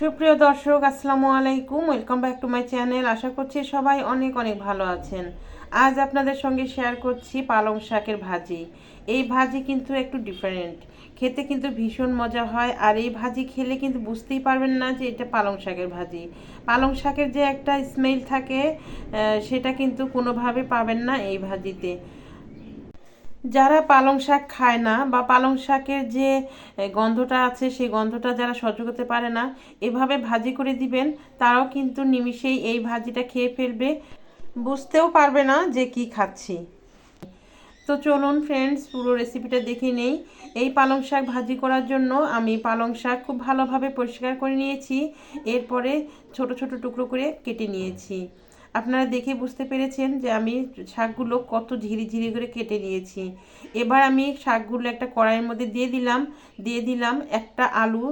সুপ্রিয় দর্শক, আসসালামু আলাইকুম। Welcome back to my channel আশা করছি সবাই অনেক অনেক ভালো আছেন। আজ আপনাদের সঙ্গে শেয়ার করছি পালং শাকের ভাজি। এই ভাজি কিন্তু একটু ডিফারেন্ট খেতে কিন্তু ভীষণ মজা হয়, আর এই ভাজি খেলে কিন্তু বুঝতেই পারবেন না যে এটা পালং শাকের ভাজি। পালং শাকের যে একটা স্মেল থাকে সেটা কিন্তু কোনোভাবে পাবেন না এই ভাজিতে। যারা পালং শাক খায় না বা পালং শাকের যে গন্ধটা আছে, সেই গন্ধটা যারা সহ্য করতে পারে না, এভাবে ভাজি করে দিবেন, তারাও কিন্তু নিমিষেই এই ভাজিটা খেয়ে ফেলবে। বুঝতেও পারবে না যে কি খাচ্ছি। তো চলুন ফ্রেন্ডস পুরো রেসিপিটা দেখে নেই। এই পালং শাক ভাজি করার জন্য আমি পালং শাক খুব ভালোভাবে পরিষ্কার করে নিয়েছি। এরপরে ছোট ছোট টুকরো করে কেটে নিয়েছি। আপনারা দেখে বুঝতে পেরেছেন যে আমি শাকগুলো কত ঝিরি ঝিরি করে কেটে নিয়েছি। এবার আমি শাকগুলো একটা কড়াইয়ের মধ্যে দিয়ে দিলাম দিয়ে দিলাম একটা আলু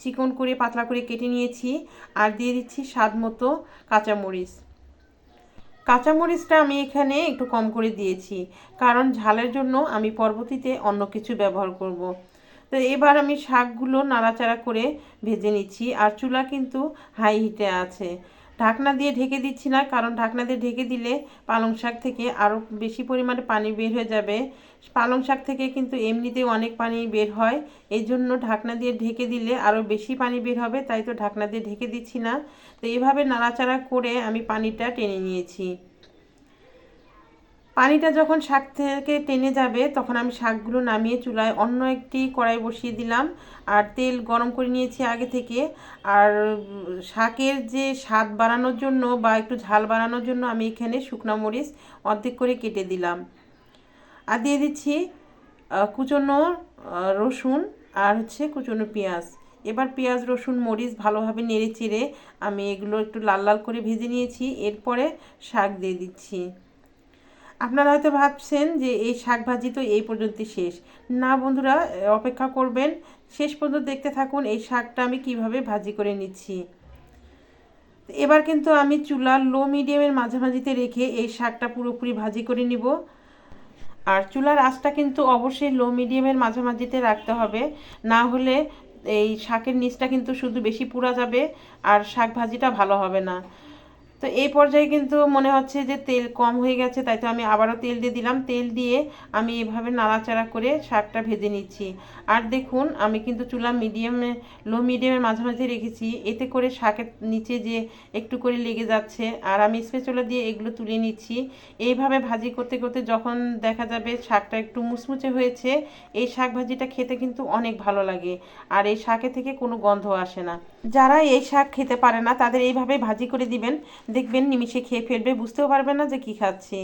চিকন করে, পাতলা করে কেটে নিয়েছি আর দিয়ে দিচ্ছি স্বাদ মতো কাঁচামরিচ। কাঁচামরিচটা আমি এখানে একটু কম করে দিয়েছি কারণ ঝালের জন্য আমি পরবর্তীতে অন্য কিছু ব্যবহার করব। তো এবার আমি শাকগুলো নাড়াচাড়া করে ভেজে নিচ্ছি আর চুলা কিন্তু হাই হিটে আছে। ঢাকনা দিয়ে ঢেকে দিচ্ছি না, কারণ ঢাকনা দিয়ে ঢেকে দিলে পালং শাক থেকে আরও বেশি পরিমাণে পানি বের হয়ে যাবে। পালং শাক থেকে কিন্তু এমনিতে অনেক পানি বের হয় এই জন্য ঢাকনা দিয়ে ঢেকে দিলে আরও বেশি পানি বের হবে, তাই তো ঢাকনা দিয়ে ঢেকে দিচ্ছি না। তো এভাবে নাড়াচাড়া করে আমি পানিটা টেনে নিয়েছি। পানিটা যখন শাক থেকে টেনে যাবে, তখন আমি শাকগুলো নামিয়ে চুলায় অন্য একটি কড়াই বসিয়ে দিলাম। আর তেল গরম করে নিয়েছি আগে থেকে। আর শাকের যে স্বাদ বাড়ানোর জন্য বা একটু ঝাল বাড়ানোর জন্য আমি এখানে শুকনো মরিচ অর্ধেক করে কেটে দিলাম। আর দিয়ে দিচ্ছি কুচনো রসুন আর হচ্ছে কুচনো পেঁয়াজ। এবার পেঁয়াজ, রসুন, মরিচ ভালোভাবে নেড়ে চেড়ে আমি এগুলো একটু লাল লাল করে ভেজে নিয়েছি। এরপরে শাক দিয়ে দিচ্ছি। আপনারা হয়তো ভাবছেন যে এই শাক ভাজি তো এই পর্যন্তই শেষ। না বন্ধুরা, অপেক্ষা করবেন। শেষ পর্যন্ত দেখতে থাকুন এই শাকটা আমি কীভাবে ভাজি করে নিচ্ছি। এবার কিন্তু আমি চুলা লো মিডিয়ামের মাঝামাঝিতে রেখে এই শাকটা পুরোপুরি ভাজি করে নিব। আর চুলার আঁচটা কিন্তু অবশ্যই লো মিডিয়ামের মাঝামাঝিতে রাখতে হবে। না হলে এই শাকের নিচটা কিন্তু শুধু বেশি পুড়া যাবে আর শাক ভাজিটা ভালো হবে না। তো এই পর্যায়ে কিন্তু মনে হচ্ছে যে তেল কম হয়ে গেছে, তাই তো আমি আবারও তেল দিয়ে দিলাম। তেল দিয়ে আমি এভাবে নাড়াচাড়া করে শাকটা ভেজে নিচ্ছি। আর দেখুন, আমি কিন্তু চুলা মিডিয়ামে লো মিডিয়ামের মাঝামাঝি রেখেছি। এতে করে শাকের নিচে যে একটু করে লেগে যাচ্ছে, আর আমি স্পেচুলা দিয়ে এগুলো তুলে নিচ্ছি। এইভাবে ভাজি করতে করতে যখন দেখা যাবে শাকটা একটু মুচমুচে হয়েছে, এই শাক ভাজিটা খেতে কিন্তু অনেক ভালো লাগে। আর এই শাকে থেকে কোনো গন্ধ আসে না। যারা এই শাক খেতে পারে না, তাদের এইভাবে ভাজি করে দিবেন। দেখবেন নিমিশে খেয়ে ফেলবে, বুঝতেও পারবে না যে কি খাচ্ছি।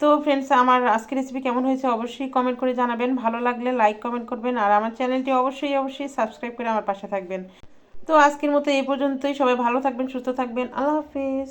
তো ফ্রেন্ডস আমার আজকের রেসিপি কেমন হয়েছে অবশ্যই কমেন্ট করে জানাবেন। ভালো লাগলে লাইক কমেন্ট করবেন আর আমার চ্যানেলটি অবশ্যই অবশ্যই সাবস্ক্রাইব করে আমার পাশে থাকবেন। তো আজকের মতো এই পর্যন্তই। সবাই ভালো থাকবেন, সুস্থ থাকবেন। আল্লাহ হাফিজ।